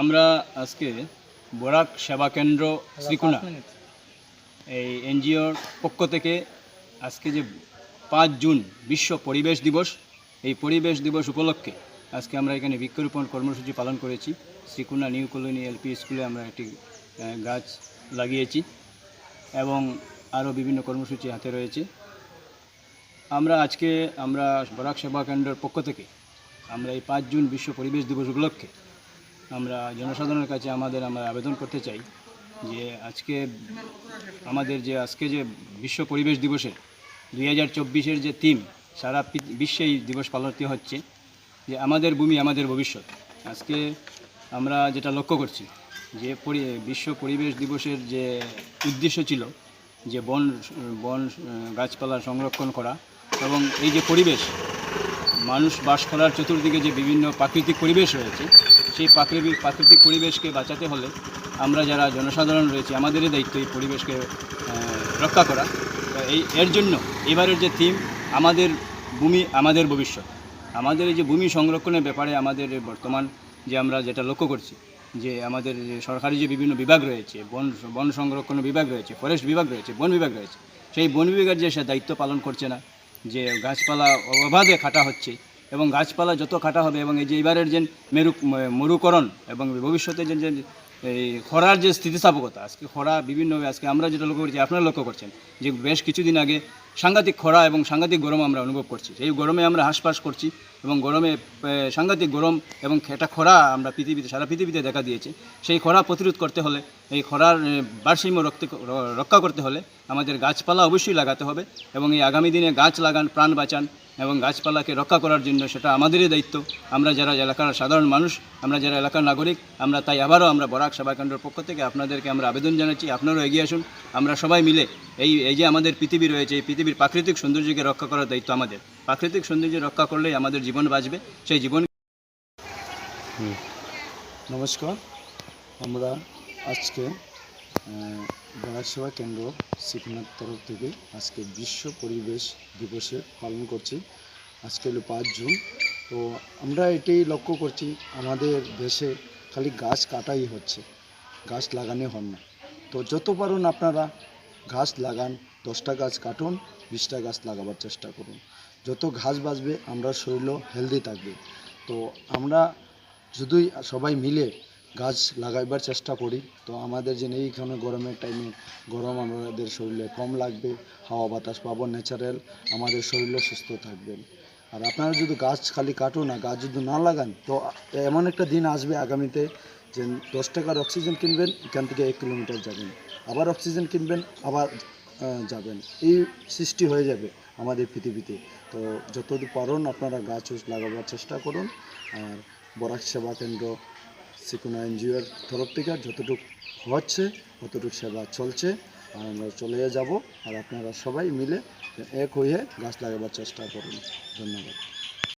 আমরা আজকে বরাক সেবা কেন্দ্র শ্রীকুনা পাঁচ মিনিট। এই এনজিওর পক্ষ থেকে আজকে যে পাঁচ জুন বিশ্ব পরিবেশ দিবস এই পরিবেশ দিবস উপলক্ষে আজকে আমরা এখানে বৃক্ষরোপণ কর্মসূচি পালন করেছি। শ্রীকুনা নিউ কলোনি এলপি স্কুলে আমরা একটি গাছ লাগিয়েছি এবং আরও বিভিন্ন কর্মসূচি হাতে রয়েছে। আমরা আজকে আমরা বরাক সেবা কেন্দ্রের পক্ষ থেকে আমরা এই পাঁচ জুন বিশ্ব পরিবেশ দিবস উপলক্ষে আমরা জনসাধারণের কাছে আমাদের আমরা আবেদন করতে চাই যে আজকে আমাদের যে আজকে যে বিশ্ব পরিবেশ দিবসের দুই হাজার চব্বিশের যে থিম সারা বিশ্বে এই দিবস পালনটি হচ্ছে, যে আমাদের ভূমি, আমাদের ভবিষ্যৎ। আজকে আমরা যেটা লক্ষ্য করছি, যে পরি বিশ্ব পরিবেশ দিবসের যে উদ্দেশ্য ছিল, যে বন বন গাছপালা সংরক্ষণ করা এবং এই যে পরিবেশ মানুষ বাস করার চতুর্দিকে যে বিভিন্ন প্রাকৃতিক পরিবেশ রয়েছে, সেই প্রাকৃতিক প্রাকৃতিক পরিবেশকে বাঁচাতে হলে আমরা যারা জনসাধারণ রয়েছে, আমাদেরই দায়িত্ব এই পরিবেশকে রক্ষা করা। এই, এর জন্য এবারের যে থিম আমাদের ভূমি, আমাদের ভবিষ্যৎ। আমাদের এই যে ভূমি সংরক্ষণের ব্যাপারে আমাদের বর্তমান যে আমরা যেটা লক্ষ্য করছি, যে আমাদের যে সরকারি যে বিভিন্ন বিভাগ রয়েছে, বন বন সংরক্ষণ বিভাগ রয়েছে ফরেস্ট বিভাগ রয়েছে, বন বিভাগ রয়েছে, সেই বন বিভাগের যে সে দায়িত্ব পালন করছে না যে গাছপালা অবাধে কাটা হচ্ছে এবং গাছপালা যত কাটা হবে এবং এই যে এবারের যে মেরু, মরুকরণ এবং ভবিষ্যতে যে যে, এই খরার যে স্থিতিস্থাপকতা, আজকে খরা বিভিন্নভাবে আজকে আমরা যেটা লক্ষ্য করছি, আপনারা লক্ষ্য করছেন যে বেশ কিছুদিন আগে সাংঘাতিক খরা এবং সাংঘাতিক গরম আমরা অনুভব করছি। এই গরমে আমরা হাঁসফাঁস করছি এবং গরমে সাংঘাতিক গরম এবং একটা খরা আমরা পৃথিবীতে, সারা পৃথিবীতে দেখা দিয়েছে। সেই খরা প্রতিরোধ করতে হলে, এই খরার ভারসাম্য রক্ষা করতে হলে আমাদের গাছপালা অবশ্যই লাগাতে হবে এবং এই আগামী দিনে গাছ লাগান, প্রাণ বাঁচান এবং গাছপালাকে রক্ষা করার জন্য সেটা আমাদেরই দায়িত্ব। আমরা যারা এলাকার সাধারণ মানুষ, আমরা যারা এলাকার নাগরিক, আমরা তাই আবারও আমরা বরাক সেবাকেন্দ্রের পক্ষ থেকে আপনাদেরকে আমরা আবেদন জানাচ্ছি, আপনারাও এগিয়ে আসুন। আমরা সবাই মিলে এই এই যে আমাদের পৃথিবী রয়েছে, এই পৃথিবীর প্রাকৃতিক সৌন্দর্যকে রক্ষা করার দায়িত্ব আমাদের। প্রাকৃতিক সৌন্দর্য রক্ষা করলেই আমাদের জীবন বাঁচবে। সেই জীবন নমস্কার। আমরা আজকে বরাক সেবা কেন্দ্র শিখনার তরফ থেকে আজকে বিশ্ব পরিবেশ দিবসে পালন করছি। আজকে হলো পাঁচ জুন। তো আমরা এটাই লক্ষ্য করছি, আমাদের দেশে খালি গাছ কাটাই হচ্ছে। গাছ লাগানো হন না। তো যত পারুন আপনারা গাছ লাগান, দশটা গাছ কাটুন, বিশটা গাছ লাগাবার চেষ্টা করুন। যত ঘাস বাঁচবে, আমরা শরীরও হেলদি থাকবে। তো আমরা যদি সবাই মিলে গাছ লাগাইবার চেষ্টা করি, তো আমাদের যে এইখানে গরমের টাইমে গরম আমাদের শরীরে কম লাগবে, হাওয়া বাতাস পাবো ন্যাচারাল আমাদের শরীরও সুস্থ থাকবে। আর আপনারা যদি গাছ খালি কাটো না গাছ যদি না লাগান, তো এমন একটা দিন আসবে আগামীতে যে দশ টাকার অক্সিজেন কিনবেন, এখান থেকে এক কিলোমিটার যাবেন। আবার অক্সিজেন কিনবেন, আবার যাবেন। এই সৃষ্টি হয়ে যাবে আমাদের পৃথিবীতে। তো যতদূর পারুন আপনারা গাছ লাগাবার চেষ্টা করুন। আর বরাক সেবা কেন্দ্র, সিকুনা এনজিওর তরফ থেকে যতটুকু হচ্ছে, ততটুকু সেবা চলছে। আর আমরা চলে যাব। আর আপনারা সবাই মিলে এক হয়ে গাছ লাগাবার চেষ্টা করুন। ধন্যবাদ।